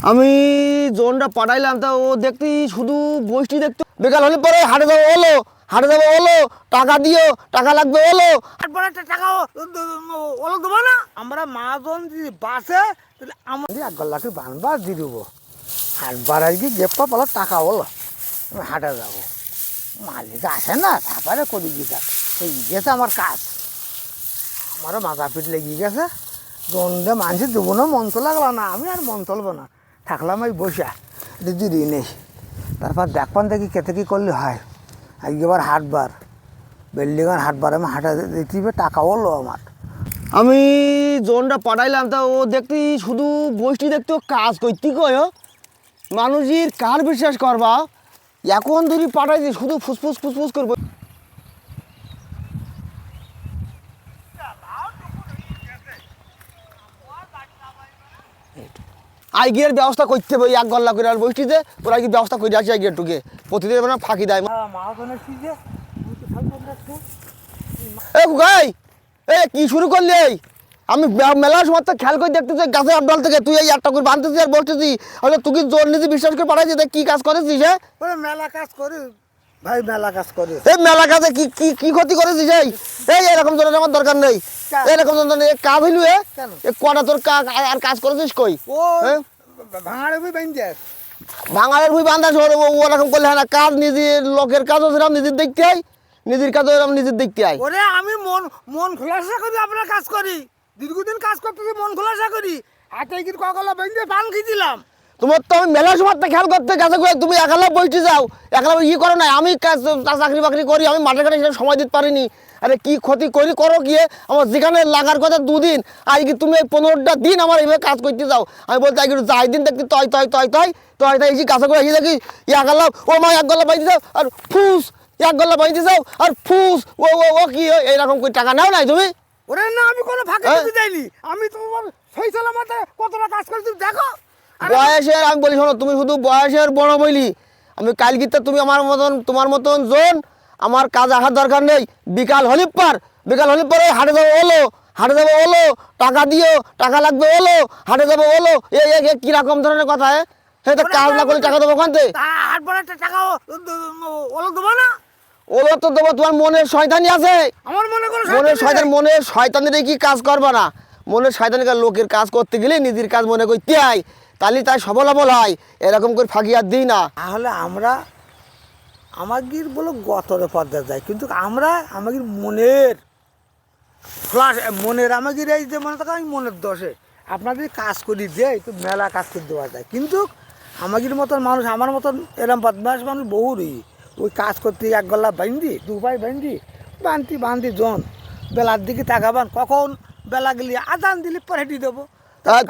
আমি জোনটা পাঠাইলাম তা ও দেখতে শুধু বৃষ্টি দেখতো। বেকার হলে পরে হাটে যাব হলো হাটে যাব হলো টাকা দিও টাকা লাগবে হলো তারপরে একটা টাকা ওলো দেবো না? আমরা মাজন যদি বাসে তাহলে আমার এক গল্লাকে বানবার দিয়ে দেবো। হাটবার আর কি গেপ্পা পালা টাকা হলো হাটে যাব। মালিক আসে না তারপরে করি গিয়ে এই গেছে আমার কাজ। আমারও মাথা পিঠ লেগে গেছে। দন্দে মানসি দেবো না মন তো লাগল না আমি আর মন তুলবো না। থাকলাম এই বসে দিদি নেই তারপর দেখবান দেখি কেতে কি করলে হয়। আজকে এবার হাটবার বিল্ডিংয়ের হাটবার আমি হাঁটা দিতে টাকা হলো আমার। আমি জোনটা পাঠাইলাম তা ও দেখতে শুধু বৃষ্টি দেখতো কাজ করতে কয় মানুষের কার বিশ্বাস করবা? এখন ধরি পাঠাইছি শুধু ফুসফুস ফুসফুস করব। আইগিয়ার ব্যবস্থা করতে হবে এক গল্লা করে। আর বৃষ্টিতে ওরা কি ব্যবস্থা করে আসি আইগিয়ার টুকে প্রতিদিন মানে ফাঁকি দেয়। এ গুগাই এ কি শুরু করলি এই? আমি মেলার সময় তো খেয়াল করে দেখতেছি গাছের আড্ডাল থেকে তুই এই একটা করে বাঁধতেছিস আর বসতেছি হয়তো তুই কি জোর নিতে বিশ্বাস করে পাঠাইছিস তা কি কাজ করেছিস হ্যাঁ? মেলা কাজ করি ভাই মেলা কাজ করে। এই মেলা কাজে কি কি কি ক্ষতি করেছিস এই? এই এরকম জনের আমার দরকার নেই। এরকম জনের কাজ হইলু এ? কটা তোর আর- আর কাজ করেছিস কই? ও হ্যাঁ? ভাঙাড়ে বই বাইন্দে ভাঙালের ভুই শহরে ওরকম করলে হয় কাজ নিজের লোকের কাজও সেরকম নিজের দেখতে আই নিজের কাজও এরকম নিজের দেখতে আই ওরে আমি মন মন খোলাসা করি আপনার কাজ করি। দীর্ঘদিন কাজ করতেছি মন খোলাসা করি। হাতে কি কগলা বাইন্দে পান দিলাম তোমার তো আমি মেলার সময় খেয়াল করতে গেছে তুমি একলা বসতে যাও একলা ই করো না আমি কাজ চাকরি বাকরি করি আমি মাঠে ঘাটে সময় দিতে পারিনি। আরে কি ক্ষতি করি করো গিয়ে? আমার যেখানে লাগার কথা দুদিন। আজকে তুমি এই পনেরোটা দিন আমার এইভাবে কাজ করতে যাও? আমি বলতে আগে যাই দিন দেখতে তয় তয় তয় তয় তয় তয় এসে কাছে করে এসে দেখি এক ও মা এক গলা বাইতে যাও আর ফুস এক গলা বাইতে যাও আর ফুস ও ও ও কি এইরকম করে টাকা নাও নাই তুমি? ওরে না আমি কোনো ফাঁকে হ্যাঁ? দিতে যাইনি আমি তোমার সেই সালামাতে কতটা কাজ করছি দেখো। বয়সের আমি বলি শোনো তুমি শুধু বয়সের বড় বলি আমি কালকিতে তুমি আমার মতন তোমার মতন জোন আমার কাজ আসার দরকার নেই। বিকাল হলিপ পার বিকাল হলিপ পারে হাটে যাব হলো হাটে যাব হলো টাকা দিও টাকা লাগবে ওলো হাটে যাব ওলো এই কীরকম ধরনের কথা হ্যাঁ তো কাজ না করলে টাকা দেবো ওখান থেকে? ওলো ওলো তো দেবো তোমার মনের শয়তানি আছে। আমার মনে মনের শয়তানি মনের শয়তানের কি কাজ করবা না? মনের শয়তানি লোকের কাজ করতে গেলে নিজের কাজ মনে করতে হয়। তাহলে তাই সবল সবল হয় এরকম করে ফাঁকি আর দিই না। তাহলে আমরা আমাদের বলো গতরে পর্দা যায় কিন্তু আমরা আমাদের মনের ফ্লাশ মনের আমাদের এই যে মনে থাকা আমি মনের দোষে। আপনাদের কাজ করি দেয় তো মেলা কাজ করে দেওয়া যায়। কিন্তু আমাদের মতন মানুষ আমার মতন এরম বদমাস মানুষ বহু রই ওই কাজ করতে এক গলা বাইন্দি দু পাই বাইন্দি বান্তি বান্তি জন। বেলার দিকে তাকাবান কখন বেলা গেলি আদান দিলি পরে হেঁটে দেবো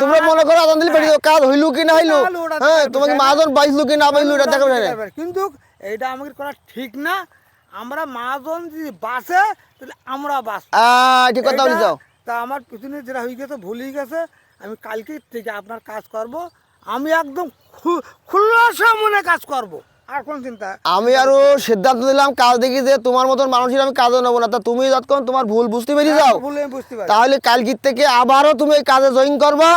তোমরা মনে করো আদান দিলে পেটে কাজ হইল কি না হইল? হ্যাঁ তোমাকে। মাহাজন বাইসলো কি না বাইলো এটা দেখাবে কিন্তু এইটা আমাদের করা ঠিক না। আমরা মাজন যদি বাসে তাহলে আমরা বাস। ঠিক কথা বলি যাও। তা আমার পিছনে যেটা হয়ে গেছে ভুলেই গেছে আমি কালকে থেকে আপনার কাজ করব। আমি একদম খু- খুল্লাসা মনে কাজ করব। আমি আরও সিদ্ধান্ত দিলাম কাজ দেখি যে তোমার মতন মানুষের আমি কাজে নেব না। তা তুমি যতক্ষণ তোমার ভুল বুঝতে পেরে যাও বুঝতে পারি। তাহলে কালকির থেকে আবারও তুমি এই কাজে জয়েন করবা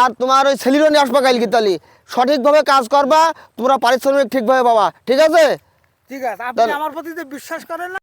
আর তোমার ওই ছেলিরও নিয়ে আসবা কালকি তাহলে সঠিকভাবে কাজ করবা তোমরা পারিশ্রমিক ঠিকভাবে পাবা। ঠিক আছে? ঠিক আছে। আপনি আমার প্রতি যে বিশ্বাস করেন না